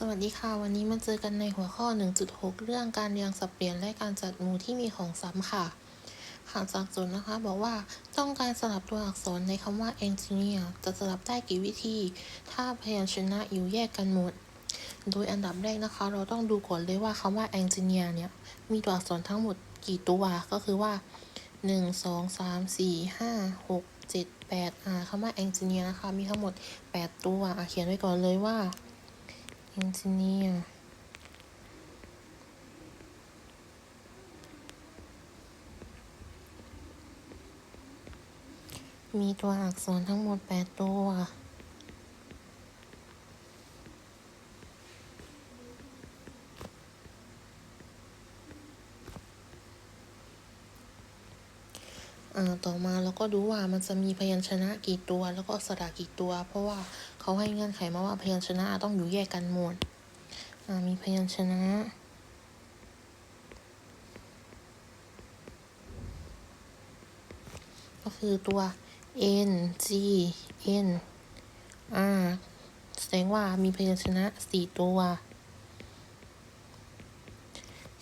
สวัสดีค่ะ วันนี้มาเจอกันในหัวข้อ 1.6 เรื่องการเรียงสับเปลี่ยนและการจัดหมู่ที่มีของซ้ำค่ะค่ะจากโจทย์นะคะ บอกว่าต้องการสลับตัวอักษรในคำว่า engineer จะสลับได้กี่วิธี ถ้าพยัญชนะอยู่แยกกันหมด โดยอันดับแรกนะคะ เราต้องดูก่อนเลยว่าคำว่า engineer เนี่ยมีตัวอักษรทั้งหมดกี่ตัวก็คือว่า 1 2 3 4 5 6 7 8อ่าคำว่า engineer นะคะมีทั้งหมด 8 ตัวเขียนไว้ก่อนเลยว่า engineer มีตัวอักษรทั้งหมด 8 ตัว ต่อมาเราก็ดูว่ามันจะมีพยัญชนะกี่ตัว แล้วก็สระกี่ตัว เพราะว่าเขาให้เงื่อนไขมาว่าพยัญชนะต้องอยู่แยกกันหมดมีพยัญชนะก็คือตัว n g n r แสดงว่ามีพยัญชนะสี่ตัว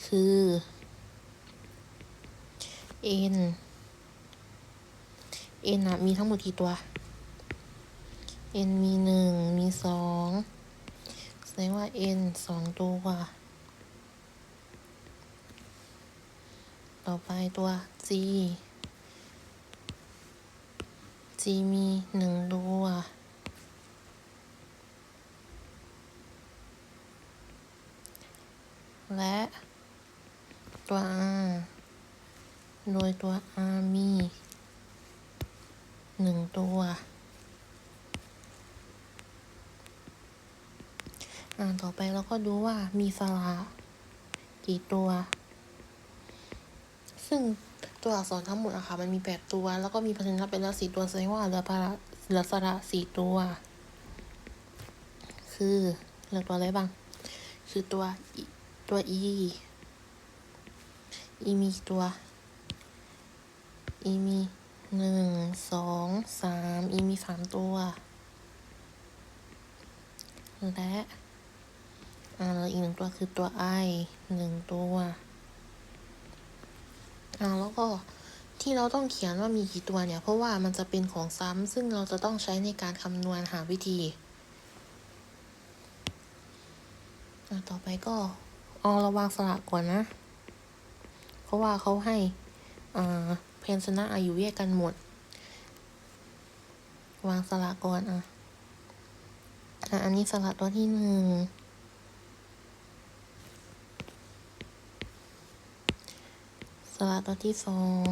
คือ n n อะมีทั้งหมดกี่ตัว n มีหนึ่งมีสองแสดงว่า n สองตัวต่อไปตัว g g มีหนึ่งตัวและตัว r โดยตัว r มี หนึ่งตัว อ่าต่อไปเราก็ดูว่ามีสระกี่ตัว ซึ่งตัวอักษรทั้งหมดอะค่ะมันมีแปดตัว แล้วก็มีพยัญชนะเป็นละสี่ตัวแสดงว่าเหลือพระเหลือสระสี่ตัว คือเหลือตัวอะไรบ้าง คือตัวตัว e e มีกี่ตัว e มี หนึ่งสองสาม e มีสามตัว และอ่าแล้วอีกหนึ่งตัวคือตัว i หนึ่งตัวอ่าแล้วก็ที่เราต้องเขียนว่ามีกี่ตัวเนี่ย เพราะว่ามันจะเป็นของซ้ำซึ่งเราจะต้องใช้ในการคำนวณหาวิธีอ่าต่อไปก็เอาระวางสระก่อนนะ เพราะว่าเขาให้ พยัญชนะอายุแยกกันหมด วางสระก่อนอะอันนี้สระตัวที่หนึ่งสระตัวที่สอง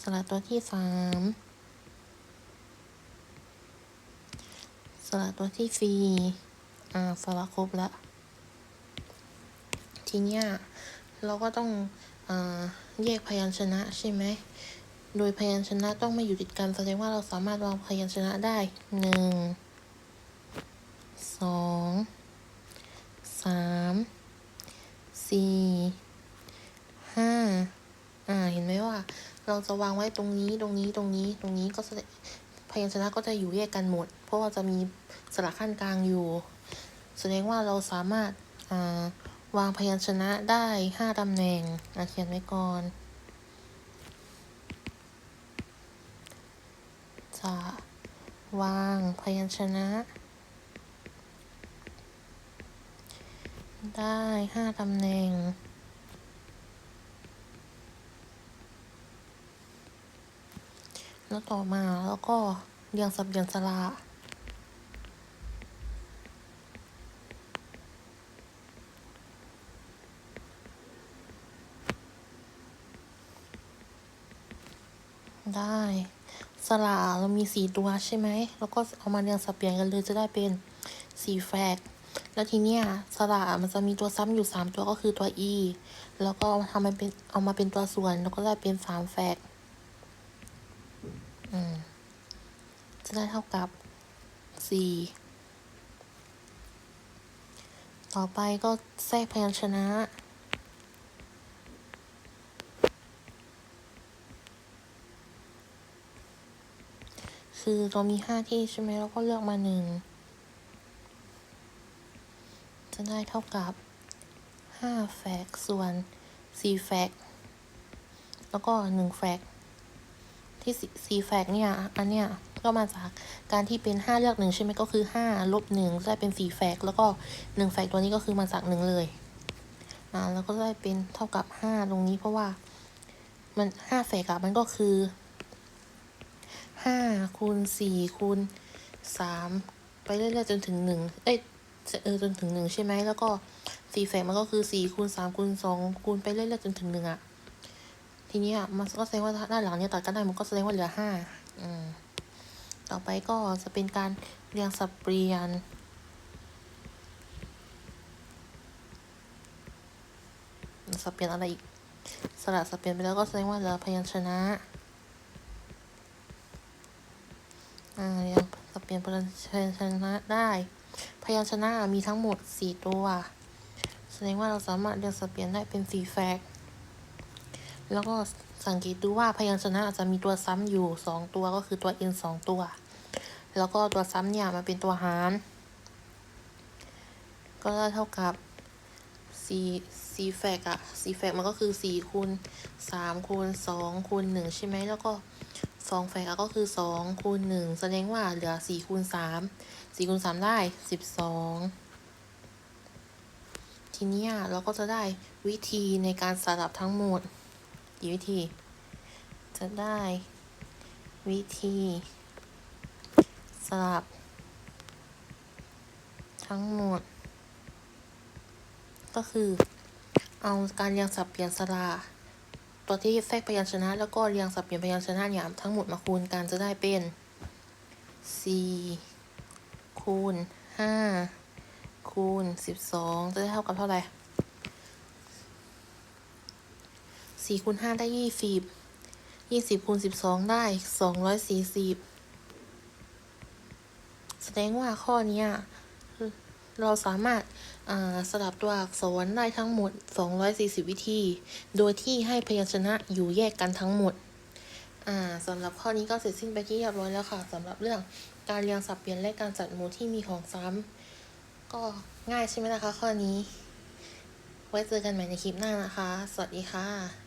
สระตัวที่สามสระตัวที่สี่อ่าสระครบแล้วทีเนี้ย เราก็ต้องอแยกพยัญชนะใช่ไหม โดยพยัญชนะต้องไม่อยู่ติดกันแสดงว่าเราสามารถวางพยัญชนะได้หนึ่งสองสามสี่ห้าอ่า เห็นไหมว่า เราจะวางไว้ตรงนี้ตรงนี้ตรงนี้ตรงนี้ก็แสดงพยัญชนะก็จะอยู่แยกกันหมด เพราะว่าจะมีสระขั้นกลางอยู่ แสดงว่าเราสามารถอ่า วางพยัญชนะได้ห้าตำแหน่งอะเขียนไว้ก่อนจะวางพยัญชนะ ได้ห้าตำแหน่งแล้วต่อมาแล้วก็เรียงสับเรียงสระ ได้ สระเรามีสี่ตัวใช่ไหม แล้วก็เอามาเรียงสับเปลี่ยนกันเลยจะได้เป็นสี่แฟก แล้วทีเนี้ยสระมันจะมีตัวซ้ำอยู่สามตัวก็คือตัว e แล้วก็ทำมันเป็นเอามาเป็นตัวส่วน แล้วก็ได้เป็นสามแฟกอืมจะได้เท่ากับสี่ต่อไปก็แทรกพยัญชนะ คือเรามีห้าที่ใช่ไหมเราก็เลือกมาหนึ่งจะได้เท่ากับห้าแฟกส่วนสี่แฟกแล้วก็หนึ่งแฟกที่สี่แฟกเนี่ยอันเนี้ยก็มาจากการที่เป็นห้าเลือกหนึ่งใช่ไหมก็คือห้าลบหนึ่งได้เป็นสี่แฟกแล้วก็หนึ่งแฟกตัวนี้ก็คือมาจากหนึ่งเลยอ่าแล้วก็ได้เป็นเท่ากับห้าตรงนี้เพราะว่ามันห้าแฟกอะมันก็คือ ห้าคูณสี่คูณสามไปเรื่อยๆจนถึงหนึ่งเอ้ยเออจนถึงหนึ่งใช่ไหมแล้วก็สี่แฟกมันก็คือสี่คูณสามคูณสองคูณไปเรื่อยๆจนถึงหนึ่งอะทีนี้อะมันก็แสดงว่าด้านหลังเนี่ยตัดกันได้มันก็แสดงว่าเหลือห้าอืมต่อไปก็จะเป็นการเรียงสับเปลี่ยนสับเปลี่ยนอะไรอีกสระสับเปลี่ยนไปแล้วก็แสดงว่าเหลือพยัญชนะ อ่าเรี ยงสับเปลี่ยนพยัญชนะได้ พยัญชนะมีทั้งหมดสี่ตัว แสดงว่าเราสามารถเรียงสับเปลี่ยนได้เป็นสี่แฟก แล้วก็สังเกตดูว่าพยัญชนะจะมีตัวซ้ำอยู่สองตัวก็คือตัว n สองตัว แล้วก็ตัวซ้ำเนี่ยมันเป็นตัวหาร ก็เท่ากับสี่สี่แฟกอะสี่แฟกมันก็คือสี่คูณสามคูณสองคูณหนึ่งใช่ไหมแล้วก็ สองแฟกก็คือสองคูณหนึ่งแสดงว่าเหลือสี่คูณสามสี่คูณสามได้สิบสองทีนี้เราก็จะได้วิธีในการสลับทั้งหมดกี่วิธี จะได้วิธีสลับทั้งหมด ก็คือ เอาการเรียงสับเปลี่ยนสระ ตัวที่แทรกพยัญชนะแล้วก็เรียงสับเปลี่ยนพยัญชนะเนี่ยทั้งหมดมาคูณกันจะได้เป็นสี่คูณห้าคูณสิบสองจะได้เท่ากับเท่าไหร่สี่คูณห้าได้ยี่สิบยี่สิบคูณสิบสองได้สองร้อยสี่สิบแสดงว่าข้อนี้เราสามารถ สลับตัวอักษรได้ทั้งหมด 240 วิธี โดยที่ให้พยัญชนะอยู่แยกกันทั้งหมดอ่าสำหรับข้อนี้ก็เสร็จสิ้นไปที่เรียบร้อยแล้วค่ะสำหรับเรื่องการเรียงสับเปลี่ยนและการจัดหมู่ที่มีของซ้ำก็ง่ายใช่ไหมนะคะ ข้อนี้ ไว้เจอกันใหม่ในคลิปหน้านะคะ สวัสดีค่ะ